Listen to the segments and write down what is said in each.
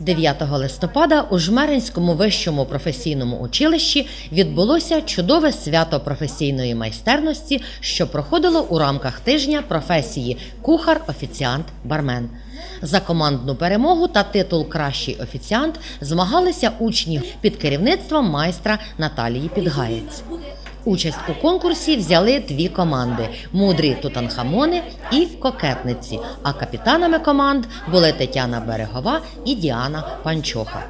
9 листопада у Жмеринському вищому професійному училищі відбулося чудове свято професійної майстерності, що проходило у рамках тижня професії кухар, офіціант, бармен. За командну перемогу та титул Кращий офіціант змагалися учні під керівництвом майстра Наталії Підгаєць. Участь у конкурсі взяли дві команди: мудрі Тутанхамони і кокетниці. А капітанами команд були Тетяна Берегова і Діана Панчоха.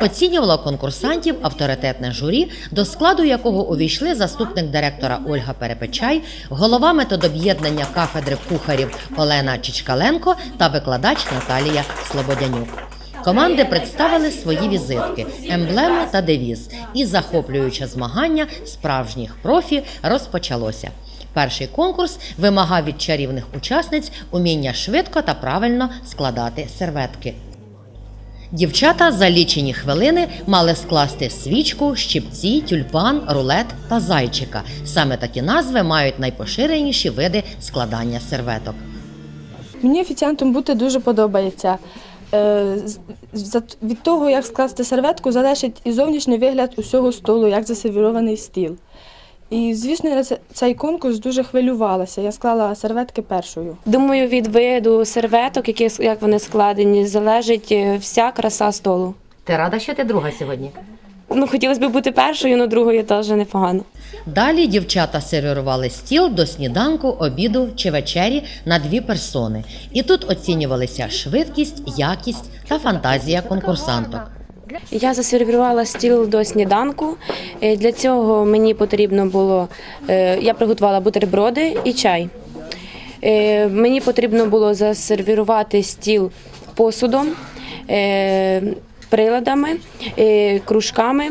Оцінювало конкурсантів авторитетне журі, до складу якого увійшли заступник директора Ольга Перепечай, голова методоб'єднання кафедри кухарів Олена Чичкаленко та викладач Наталія Слободянюк. Команди представили свої візитки, емблему та девіз, і захоплююче змагання справжніх профі розпочалося. Перший конкурс вимагав від чарівних учасниць уміння швидко та правильно складати серветки. Дівчата за лічені хвилини мали скласти свічку, щипці, тюльпан, рулет та зайчика. Саме такі назви мають найпоширеніші види складання серветок. Мені офіціантом бути дуже подобається. Е, Від того, як скласти серветку, залежить і зовнішній вигляд усього столу, як засервірований стіл. І, звісно, я цей конкурс дуже хвилювалася. Я склала серветки першою. Думаю, від виду серветок, які як вони складені, залежить е, вся краса столу. Ти рада, що ти друга сьогодні? Ну, хотілося б бути першою, але другою теж непогано. Далі дівчата сервірували стіл до сніданку, обіду чи вечері на дві персони. І тут оцінювалися швидкість, якість та фантазія конкурсанток. Я засервірувала стіл до сніданку. Е, Для цього мені потрібно було, е, я приготувала бутерброди і чай. Е, Мені потрібно було засервірувати стіл посудом, приладами, е, кружками,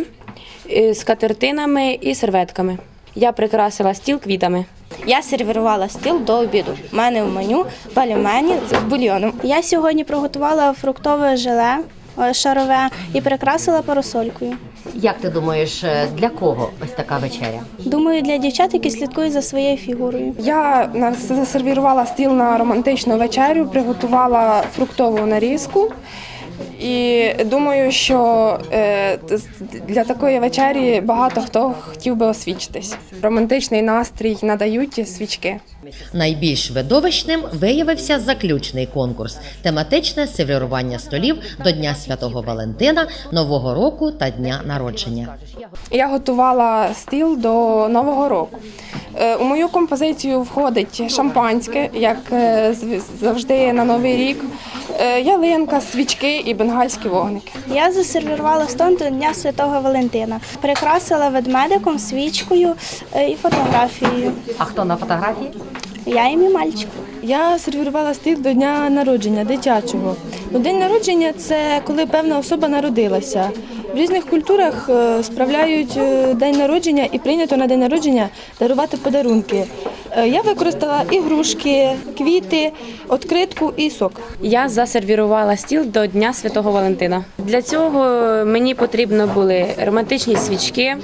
е, скатертинами і серветками. Я прикрасила стіл квітами. Я сервірувала стіл до обіду. У мене в меню пельмені з бульйоном. Я сьогодні приготувала фруктове желе е, шарове і прикрасила парасолькою. Як ти думаєш, для кого ось така вечеря? Думаю, для дівчат, які слідкують за своєю фігурою. Я засервірувала стіл на романтичну вечерю, приготувала фруктову нарізку. І думаю, що е, для такої вечері багато хто хотів би освічитись. Романтичний настрій надають свічки. Найбільш видовищним виявився заключний конкурс тематичне сервірування столів до Дня Святого Валентина, Нового року та дня народження. Я готувала стіл до Нового року. Е, У мою композицію входить шампанське, як е, завжди на Новий рік, е, ялинка, свічки і бенгальські вогники. Я засервірувала стон до Дня Святого Валентина. Прикрасила ведмедиком, свічкою і фотографією. А хто на фотографії? Я і мій мальчик. Я сервірувала стіл до дня народження дитячого. Ну, день народження це коли певна особа народилася. В різних культурах е, справляють е, день народження і прийнято на день народження дарувати подарунки. Е, Я використала ігрушки, квіти, відкритку і сок. Я засервірувала стіл до Дня Святого Валентина. Для цього мені потрібно були романтичні свічки,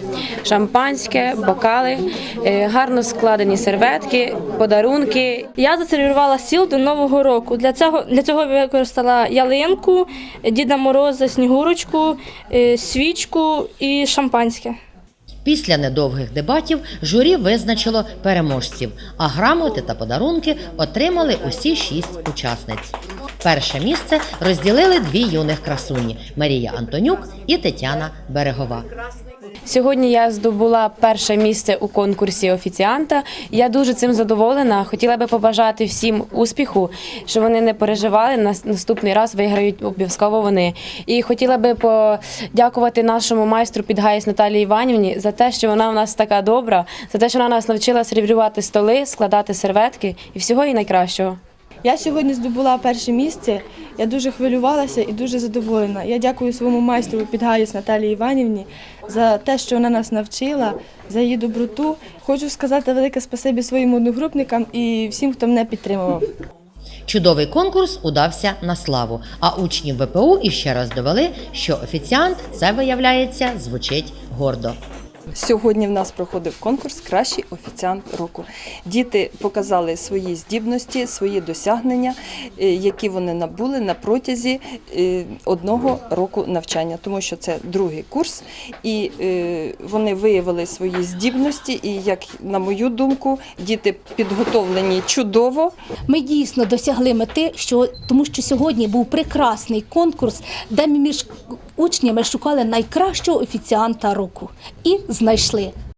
шампанське, бокали, е, гарно складені серветки, подарунки. Я засервірувала стіл до Нового року. Для цього, для цього використала ялинку, Діда Мороза, Снігурочку, е, свічку і шампанське. Після недовгих дебатів журі визначило переможців, а грамоти та подарунки отримали усі шість учасниць. Перше місце розділили дві юних красуні Марія Антонюк і Тетяна Берегова. Сьогодні я здобула перше місце у конкурсі офіціанта. Я дуже цим задоволена. Хотіла би побажати всім успіху, що вони не переживали. Нас- Наступний раз виграють обов'язково вони. І хотіла би подякувати нашому майстру Підгаєць Наталії Іванівні за те, що вона в нас така добра, за те, що вона нас навчила сервірувати столи, складати серветки і всього їй найкращого. Я сьогодні здобула перше місце. Я дуже хвилювалася і дуже задоволена. Я дякую своєму майстру Підгаєць Наталії Іванівні за те, що вона нас навчила, за її доброту. Хочу сказати велике спасибі своїм одногрупникам і всім, хто мене підтримував. Чудовий конкурс удався на славу. А учні ВПУ іще раз довели, що офіціант це виявляється звучить гордо. Сьогодні в нас проходив конкурс Кращий офіціант року. Діти показали свої здібності, свої досягнення, е, які вони набули на протязі е, одного року навчання, тому що це другий курс, і е, вони виявили свої здібності. І, як на мою думку, діти підготовлені чудово. Ми дійсно досягли мети, що тому що сьогодні був прекрасний конкурс, де між учнями шукали найкращого офіціанта року і знайшли.